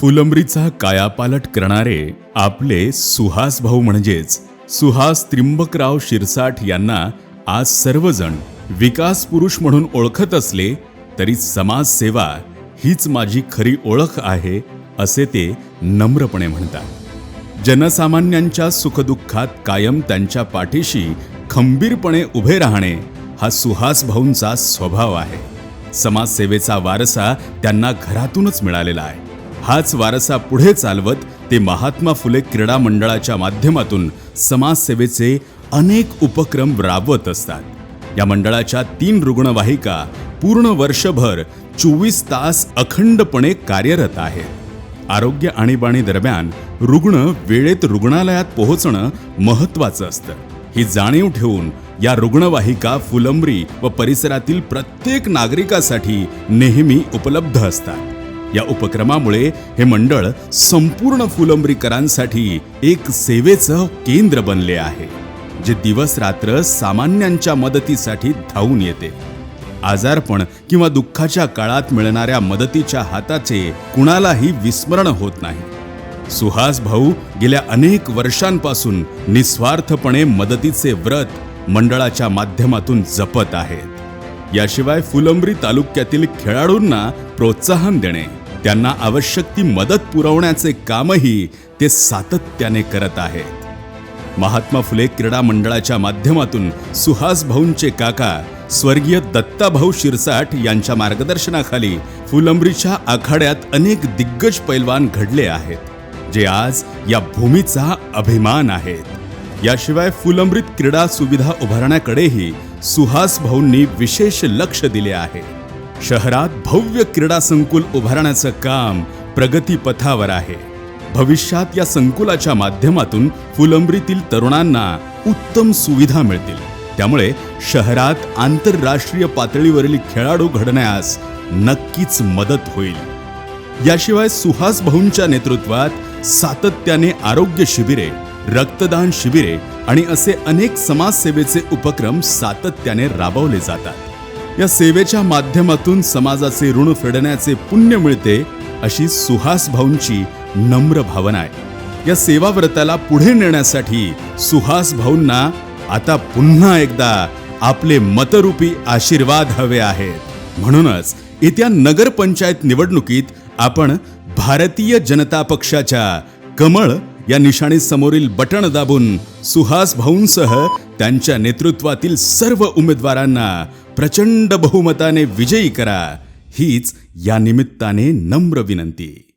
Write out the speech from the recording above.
फुलंब्रीचा कायापालट करणारे आपले सुहास भाऊ म्हणजेच सुहास त्रिंबकराव शिरसाठ यांना आज सर्वजण विकास पुरुष म्हणून ओळखत असले तरी समाजसेवा हीच माझी खरी ओळख आहे असे ते नम्रपणे म्हणतात. जनसामान्यांच्या सुखदुःखात कायम त्यांच्या पाठीशी खंबीरपणे उभे राहणे हा सुहास भाऊंचा स्वभाव आहे. समाजसेवेचा वारसा त्यांना घरातूनच मिळालेला आहे. हाच वारसा पुढे चालवत ते महात्मा फुले क्रीडा मंडळाच्या माध्यमातून समाजसेवेचे अनेक उपक्रम राबवत असतात. या मंडळाच्या तीन रुग्णवाहिका पूर्ण वर्षभर चोवीस तास अखंडपणे कार्यरत आहेत. आरोग्य आणीबाणी दरम्यान रुग्ण वेळेत रुग्णालयात पोहोचणं महत्वाचं असतं. ही जाणीव ठेवून या रुग्णवाहिका फुलंब्री व परिसरातील प्रत्येक नागरिकासाठी नेहमी उपलब्ध असतात. या उपक्रमामुळे हे मंडळ संपूर्ण फुलंब्रीकरांसाठी एक सेवेचं केंद्र बनले आहे जे दिवस रात्र सामान्यांच्या मदतीसाठी धावून येते. आजारपण किंवा दुःखाच्या काळात मिळणाऱ्या मदतीच्या हाताचे कुणालाही विस्मरण होत नाही. सुहास भाऊ गेल्या अनेक वर्षांपासून निस्वार्थपणे मदतीचे व्रत मंडळाच्या माध्यमातून जपत आहेत. याशिवाय फुलंब्री तालुक्यातील खेळाडूंना प्रोत्साहन देणे त्यांना आवश्यक ती मदत पुरवण्याचे कामही ते सातत्याने करत आहेत. महात्मा फुले क्रीडा मंडळाच्या माध्यमातून सुहास भाऊंचे काका स्वर्गीय दत्ताभाऊ शिरसाट यांच्या मार्गदर्शनाखाली फुलंब्रीच्या आखाड्यात अनेक दिग्गज पैलवान घडले आहेत जे आज या भूमीचा अभिमान आहेत. याशिवाय फुलंब्रीत क्रीडा सुविधा उभारण्याकडेही सुहास भाऊंनी विशेष लक्ष दिले आहे. शहरात भव्य क्रीडा संकुल उभारण्याचं काम प्रगतीपथावर आहे. भविष्यात या संकुलाच्या माध्यमातून फुलंब्रीतील तरुणांना उत्तम सुविधा मिळतील. त्यामुळे शहरात आंतरराष्ट्रीय पातळीवरील खेळाडू घडण्यास नक्कीच मदत होईल. याशिवाय सुहास भाऊंच्या नेतृत्वात सातत्याने आरोग्य शिबिरे रक्तदान शिबिरे आणि असे अनेक समाजसेवेचे उपक्रम सातत्याने राबवले जातात. या सेवेच्या माध्यमातून समाजाचे ऋण फेडण्याचे पुण्य मिळते अशी सुहास भाऊंची नम्र भावना आहे. या सेवाव्रताला पुढे नेण्यासाठी सुहास भाऊंना आता पुन्हा एकदा आपले मतरूपी आशीर्वाद हवे आहेत. म्हणूनच येत्या नगरपंचायत निवडणुकीत आपण भारतीय जनता पक्षाच्या कमळ या निशाणी समोरील बटण दाबून सुहास भाऊंसह त्यांच्या नेतृत्वातील सर्व उमेदवारांना प्रचंड बहुमताने विजयी करा. हीच या निमित्ताने नम्र विनंती.